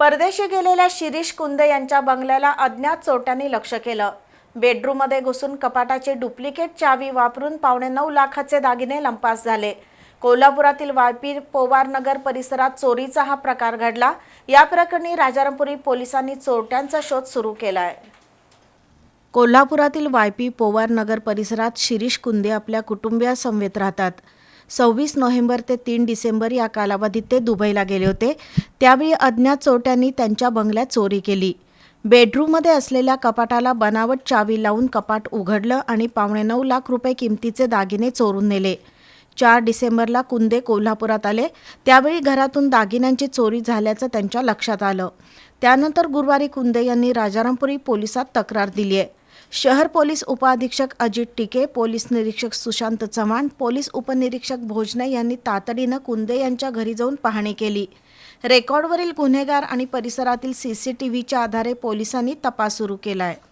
परदेशी गेलेल्या शिरीष कुंदे यांच्या बंगल्याला अज्ञात चोरट्यांनी लक्ष केलं. बेडरूममध्ये घुसून कपाटाची डुप्लिकेट चावी वापरून पावणे नऊ लाखाचे दागिने लंपास झाले. कोल्हापुरातील वायपी पोवारनगर परिसरात चोरीचा हा प्रकार घडला. या प्रकरणी राजारामपुरी पोलिसांनी चोरट्यांचा शोध सुरू केला आहे कोल्हापुरातील वायपी पोवारनगर परिसरात शिरीष कुंदे आपल्या कुटुंबियासमवेत राहतात. सव्वीस नोव्हेंबर ते तीन डिसेंबर या कालावधीत ते दुबईला गेले होते. त्यावेळी अज्ञात चोरट्यांनी त्यांच्या बंगल्यात चोरी केली. बेडरूममध्ये असलेल्या कपाटाला बनावट चावी लावून कपाट उघडलं आणि पावणे नऊ लाख रुपये किमतीचे दागिने चोरून नेले. चार डिसेंबरला कुंदे कोल्हापुरात आले. त्यावेळी घरातून दागिन्यांची चोरी झाल्याचं त्यांच्या लक्षात आलं. त्यानंतर गुरुवारी कुंदे यांनी राजारामपुरी पोलिसात तक्रार दिली आहे शहर पोलीस उपअधीक्षक अजित टिके पोलीस निरीक्षक सुशांत चव्हाण पोलीस उपनिरीक्षक भोजने यांनी तातडीनं कुंदे यांच्या घरी जाऊन पाहणी केली. रेकॉर्डवरील गुन्हेगार आणि परिसरातील सीसीटीव्हीच्या आधारे पोलिसांनी तपास सुरू केला आहे